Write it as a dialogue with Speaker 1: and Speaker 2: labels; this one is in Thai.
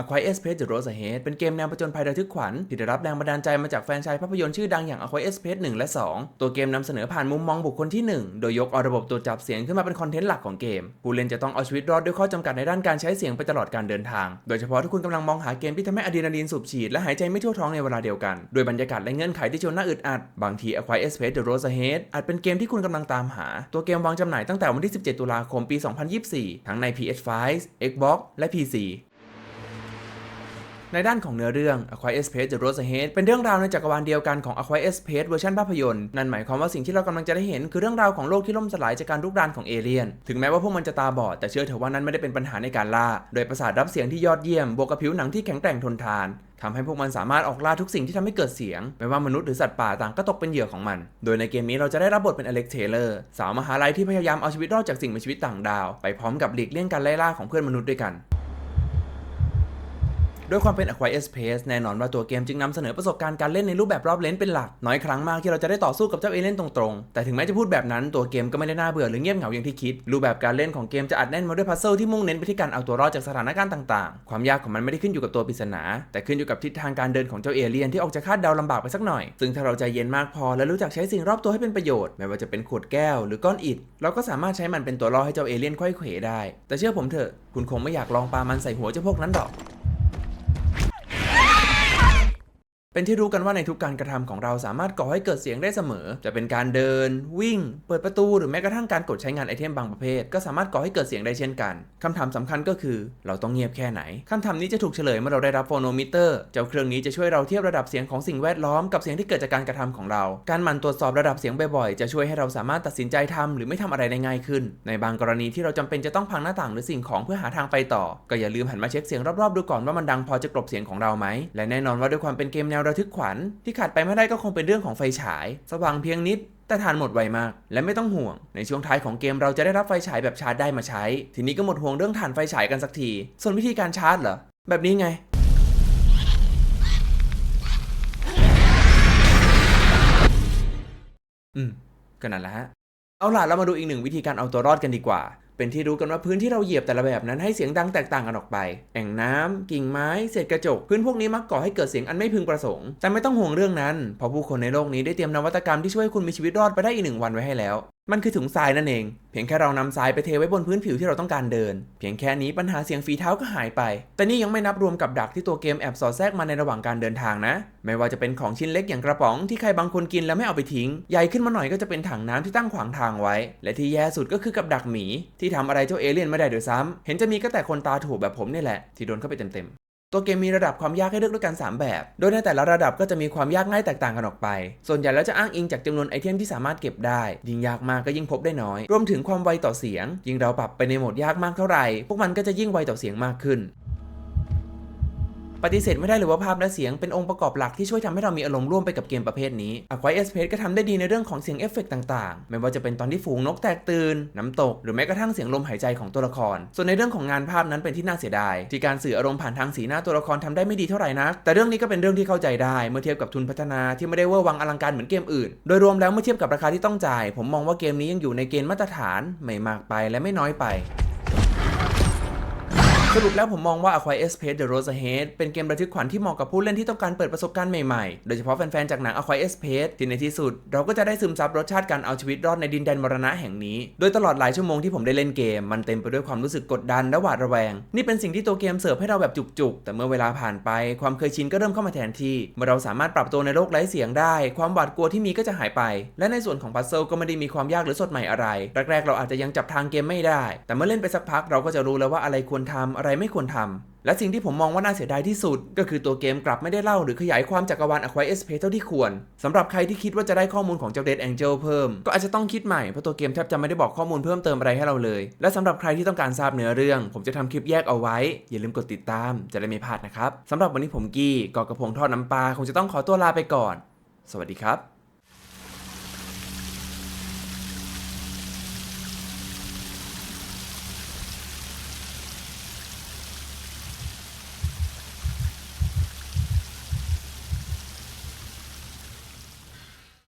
Speaker 1: A Quiet Space The Road Ahead เป็นเกมแนวผจญภัยระทึกขวัญที่ได้รับแรงบันดาลใจมาจากแฟนชส์ภาพยนตร์ชื่อดังอย่าง A Quiet Space 1 และ 2 ตัวเกมนำเสนอผ่านมุมมองบุคคลที่ 1 โดยยกเอาระบบตรวจับเสียงขึ้นมาเป็นคอนเทนต์หลักของเกม ผู้เล่นจะต้องเอาชีวิตรอดด้วยข้อจำกัดในด้านการใช้เสียงไปตลอดการเดินทาง โดยเฉพาะถ้าคุณกำลังมองหาเกมที่ทำให้อะดรีนาลีนสูบฉีดและหายใจไม่ทั่วท้องในเวลาเดียวกันด้วยบรรยากาศและเงื่อนไขที่ชวนน่าอึดอัด บางที A Quiet Space The Road Ahead อาจเป็นเกมที่คุณกำลังตามหา ตัวเกมวางจำหน่ายตั้งแต่วันที่ 17 ตุลาคม ปี 2024 ทั้งใน PS5 Xbox และ PC ในด้านของเนื้อเรื่อง A Quiet Space The Road Ahead เป็นเรื่องราวในจักรวาลเดียวกันของ A Quiet Space เวอร์ชันภาพยนตร์ นั่นหมายความว่าสิ่งที่เรากำลังจะได้เห็นคือเรื่องราวของโลกที่ล่มสลายจากการรุกรานของเอเลี่ยน ถึงแม้ว่าพวกมันจะตาบอด แต่เชื่อเถอะว่านั้นไม่ได้เป็นปัญหาในการล่า โดยประสาทรับเสียงที่ยอดเยี่ยม บวกกับผิวหนังที่แข็งแกร่งทนทานทำให้พวกมันสามารถออกล่าทุกสิ่งที่ทำให้เกิดเสียง ไม่ว่ามนุษย์หรือสัตว์ป่าต่างก็ตกเป็นเหยื่อของมัน โดยในเกมนี้เราจะได้รับบทเป็นอเล็กเทเลอร์ สาวมหาลัยที่พยายามเอาชีวิตรอดจากสิ่งมีชีวิตต่างดาว ไปพร้อมกับหลีกเลี่ยงการไล่ล่าของเพื่อนมนุษย์ด้วยกัน ด้วยความเป็น A Quiet Space แน่นอนว่าตัวเกมจึงนำเสนอประสบการณ์การเล่นในรูปแบบรอบเลนเป็นหลัก น้อยครั้งมากที่เราจะได้ต่อสู้กับเจ้าเอเลนตรงๆ แต่ถึงแม้จะพูดแบบนั้นตัวเกมก็ไม่ได้น่าเบื่อหรือเงียบเหงาอย่างที่คิด รูปแบบการเล่นของเกมจะอัดแน่นมาด้วยพัซเซิลที่มุ่งเน้นไปที่การเอาตัวรอดจากสถานการณ์ต่างๆ ความยากของมันไม่ได้ขึ้นอยู่กับตัวปริศนา แต่ขึ้นอยู่กับทิศทางการเดินของเจ้าเอเลียนที่ออกจะคาดเดาลำบากไปสักหน่อย ซึ่งถ้าเราใจเย็นมากพอและรู้จักใช้สิ่งรอบตัวให้เป็นประโยชน์ไม่ว่าจะเป็นขวดแก้วหรือก้อนอิฐเราก็สามารถใช้มันเป็นตัวล่อให้เจ้าเอเลี่ยนไขว้เขวได้ แต่เชื่อผมเถอะ คุณคงไม่อยากลองปามันใส่หัวเจ้าพวกนั้นหรอก เป็นที่รู้กันว่าในทุกการกระทำของเราสามารถก่อให้เกิดเสียงได้เสมอ จะเป็นการเดิน วิ่ง เปิดประตู หรือแม้กระทั่งการกดใช้งานไอเทมบางประเภท ก็สามารถก่อให้เกิดเสียงได้เช่นกันคำถามสำคัญก็คือ เราต้องเงียบแค่ไหนคำถามนี้จะถูกเฉลยเมื่อเราได้รับโฟโนมิเตอร์เจ้าเครื่องนี้จะช่วยเราเทียบระดับเสียงของสิ่งแวดล้อมกับเสียงที่เกิดจากการกระทำของเรา การหมั่นตรวจสอบระดับเสียงบ่อยๆจะช่วยให้เราสามารถตัดสินใจทำหรือไม่ทำอะไรได้ง่ายขึ้น ในบางกรณีที่เราจำเป็นจะต้องพังหน้าต่างหรือสิ่งของเพื่อหาทางไปต่อ ก็อย่าลืมหันมาเช็คเสียงรอบๆดูก่อนว่ามันดังพอจะกลบเสียงของเราไหมและแน่นอนว่าด้วยความเป็นเกมแนวระทึกขวัญที่ขาดไปไม่ได้ก็คงเป็นเรื่องของไฟฉาย สว่างเพียงนิด แต่ทานหมดไวมาก และไม่ต้องห่วง ในช่วงท้ายของเกมเราจะได้รับไฟฉายแบบชาร์จได้มาใช้ ทีนี้ก็หมดห่วงเรื่องถ่านไฟฉายกันสักที ส่วนวิธีการชาร์จเหรอ แบบนี้ไงอืมก็นั่นแหละฮะ เอาล่ะ เรามาดูอีกหนึ่งวิธีการเอาตัวรอดกันดีกว่า เป็นที่รู้กันว่าพื้นที่เราเหยียบแต่ละแบบนั้นให้เสียงดังแตกต่างกันออกไป แอ่งน้ำกิ่งไม้ เศษกระจก พื้นพวกนี้มักก่อให้เกิดเสียงอันไม่พึงประสงค์ แต่ไม่ต้องห่วงเรื่องนั้น เพราะผู้คนในโลกนี้ได้เตรียมนวัตกรรมที่ช่วยให้คุณมีชีวิตรอดไปได้อีกหนึ่งวันไว้ให้แล้ว มันคือถุงทรายนั่นเอง เพียงแค่เรานำทรายไปเทไว้บนพื้นผิวที่เราต้องการเดิน เพียงแค่นี้ปัญหาเสียงฝีเท้าก็หายไป แต่นี่ยังไม่นับรวมกับดักที่ตัวเกมแอบสอดแทรกมาในระหว่างการเดินทางนะ ไม่ว่าจะเป็นของชิ้นเล็กอย่างกระป๋องที่ใครบางคนกินแล้วไม่เอาไปทิ้ง ใหญ่ขึ้นมาหน่อยก็จะเป็นถังน้ำที่ตั้งขวางทางไว้ และที่แย่สุดก็คือกับดักหมี ที่ทำอะไรเจ้าเอเลี่ยนไม่ได้โดวยซ้ำเห็นจะมีก็แต่คนตาถูกแบบผมนี่แหละที่โดนเข้าไปเต็มๆ ตัวเกมมีระดับความยากให้เลือกด้วยกัน 3 แบบ โดยในแต่ละระดับก็จะมีความยากง่ายแตกต่างกันออกไป ส่วนใหญ่แล้วจะอ้างอิงจากจำนวนไอเทมที่สามารถเก็บได้ ยิ่งยากมากก็ยิ่งพบได้น้อย รวมถึงความไวต่อเสียง ยิ่งเราปรับไปในโหมดยากมากเท่าไหร่ พวกมันก็จะยิ่งไวต่อเสียงมากขึ้น ปฏิเสธไม่ได้เลยว่าภาพและเสียงเป็นองค์ประกอบหลักที่ช่วยทำให้เรามีอารมณ์ร่วมไปกับเกมประเภทนี้ A Quiet Space ก็ทำได้ดีในเรื่องของเสียงเอฟเฟกต์ต่างๆ ไม่ว่าจะเป็นตอนที่ฝูงนกแตกตื่น น้ำตก หรือแม้กระทั่งเสียงลมหายใจของตัวละคร ส่วนในเรื่องของงานภาพนั้นเป็นที่น่าเสียดาย ที่การสื่ออารมณ์ผ่านทางสีหน้าตัวละครทำได้ไม่ดีเท่าไหร่นัก แต่เรื่องนี้ก็เป็นเรื่องที่เข้าใจได้เมื่อเทียบกับทุนพัฒนาที่ไม่ได้เวอร์วังอลังการเหมือนเกมอื่น โดยรวมแล้วเมื่อเทียบกับราคาที่ต้องจ่าย ผมมองว่าเกมนี้ยังอยู่ในเกณฑ์มาตรฐาน ไม่มากไปและไม่น้อยไป สรุปแล้วผมมองว่า A Quiet Space The Road Ahead เป็นเกมระทึกขวัญที่เหมาะกับผู้เล่นที่ต้องการเปิดประสบการณ์ใหม่ๆ โดยเฉพาะแฟนๆ จากหนัง A Quiet Space ที่ในที่สุด เราก็จะได้ซึมซับรสชาติการเอาชีวิตรอดในดินแดนมรณะแห่งนี้ โดยตลอดหลายชั่วโมงที่ผมได้เล่นเกม มันเต็มไปด้วยความรู้สึกกดดันและหวาดระแวง นี่เป็นสิ่งที่ตัวเกมเสิร์ฟให้เราแบบจุกๆ แต่เมื่อเวลาผ่านไป ความเคยชินก็เริ่มเข้ามาแทนที่ เมื่อเราสามารถปรับตัวในโลกไร้เสียงได้ ความหวาดกลัวที่มีก็จะหายไป และในส่วนของพัซเซิลก็ไม่ได้มีความยากหรือสดใหม่อะไร แรกๆ เราอาจจะยังจับทางเกมไม่ได้ แต่เมื่อเล่นไปสักพักเราก็จะรู้แล้วว่าอะไรควรทำอะไรไม่ควรทำและสิ่งที่ผมมองว่าน่าเสียดายที่สุด ก็คือตัวเกมกลับไม่ได้เล่าหรือขยายความจักรวาล A Quiet Space เท่าที่ควรสำหรับใครที่คิดว่าจะได้ข้อมูลของเจ้า Dead Angel เพิ่ม ก็อาจจะต้องคิดใหม่เพราะตัวเกมแทบจะไม่ได้บอกข้อมูลเพิ่มเติมอะไรให้เราเลย และสำหรับใครที่ต้องการทราบเนื้อเรื่อง ผมจะทำคลิปแยกเอาไว้ อย่าลืมกดติดตาม จะได้ไม่พลาดนะครับสำหรับวันนี้ผมกี้กอกระพงทอดน้ำปลาคงจะต้องขอตัวลาไปก่อน สวัสดีครับ